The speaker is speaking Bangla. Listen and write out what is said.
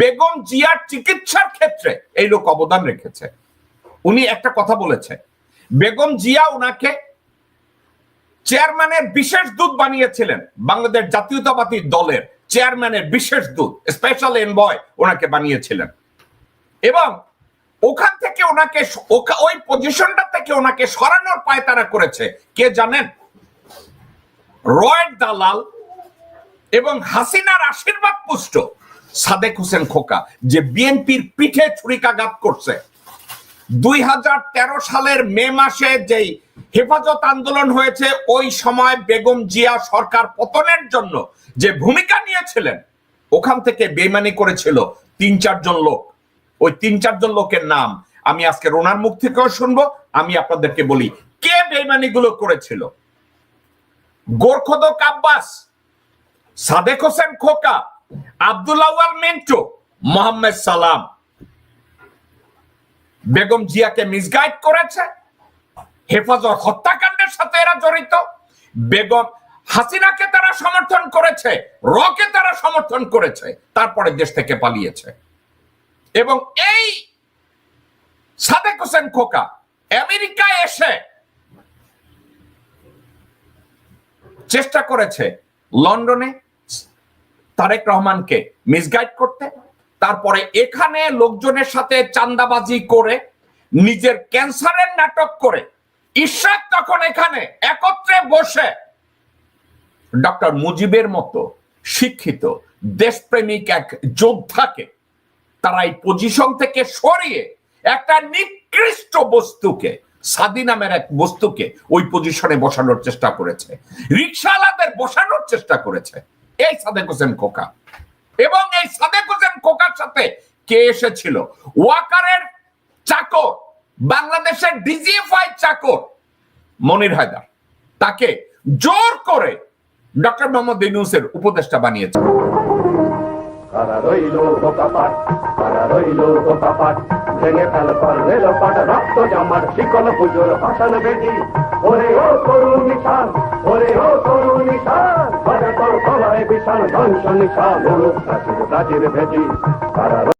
বেগম জিয়ার চিকিৎসার ক্ষেত্রে এই লোক অবদান রেখেছে। উনি একটা কথা বলেছে বেগম জিয়া ওনাকে চেয়ারম্যানের বিশেষ দূত বানিয়েছিলেন বাংলাদেশ জাতীয়তাবাদী দলের চেয়ারম্যানের বিশেষ দূত স্পেশাল এনবয় ওনাকে বানিয়েছিলেন। এবং ওখান থেকে ওনাকে ওই পজিশনটা থেকে ওনাকে সরানোর পায়তারা করেছে। কে জানেন? রয়ের দালাল এবং হাসিনার আশীর্বাদ পুষ্ট সাদেক হোসেন খোকা, যে বিএনপির পিঠে ছুরিকাঘাত করছে। দুই হাজার তেরো সালের মে মাসে যেই হেফাজত আন্দোলন হয়েছে, ওই সময় বেগম জিয়া সরকার পতনের জন্য যে ভূমিকা নিয়েছিলেন, ওখান থেকে বেমানি করেছিল তিন চারজন লোক। ওই তিন চারজন লোকের নাম আমি আজকে রোনার মুখ থেকেও শুনব, আমি আপনাদেরকে বলি কে বেমানি গুলো করেছিল। গোরখদক আব্বাস, সাদেক হোসেন খোকা আব্দুল আওয়াল মিন্টু, মোহাম্মদ সালাম। বেগম জিয়াকে মিসগাইড করেছে। হেফাজত হত্যাকাণ্ডের সাথে এরা জড়িত। বেগম হাসিনাকে তারা সমর্থন করেছে, রকে তারা সমর্থন করেছে, তারপরে দেশ থেকে পালিয়েছে। এবং এই সাদেক হোসেন খোকা আমেরিকায় এসে চেষ্টা করেছে লন্ডনে তারেক রহমানকে মিসগাইড করতে, তারপরে এখানে লোকজনের সাথে চান্দাবাজি করে, নিজের ক্যান্সারের নাটক করে ঈশ্বর তখন এখানে একত্রে বসে ডক্টর মুজিবের মতো শিক্ষিত, দেশপ্রেমিক এক যোদ্ধাকে তারা এই পজিশন থেকে সরিয়ে একটা নিকৃষ্ট বস্তুকে সাদি নামের এক বস্তুকে ওই পজিশনে বসানোর চেষ্টা করেছে। রিক্সাওয়ালাদের বসানোর চেষ্টা করেছে। এই সাদেক হোসেন খোকা। এবং এই সাদেক হোসেন খোকার সাথে কে এসেছিল? ওয়াকারের চাকর, বাংলাদেশের ডিজিএফআই চাকর মনির হায়দার। তাকে জোর করে ডক্টর মোহাম্মদ ইউনুসের উপদেষ্টা বানিয়েছে। ও করে ঘন বিশাল ধ্বংস নিশান প্রাচীর প্রাচীর ভেদি কারা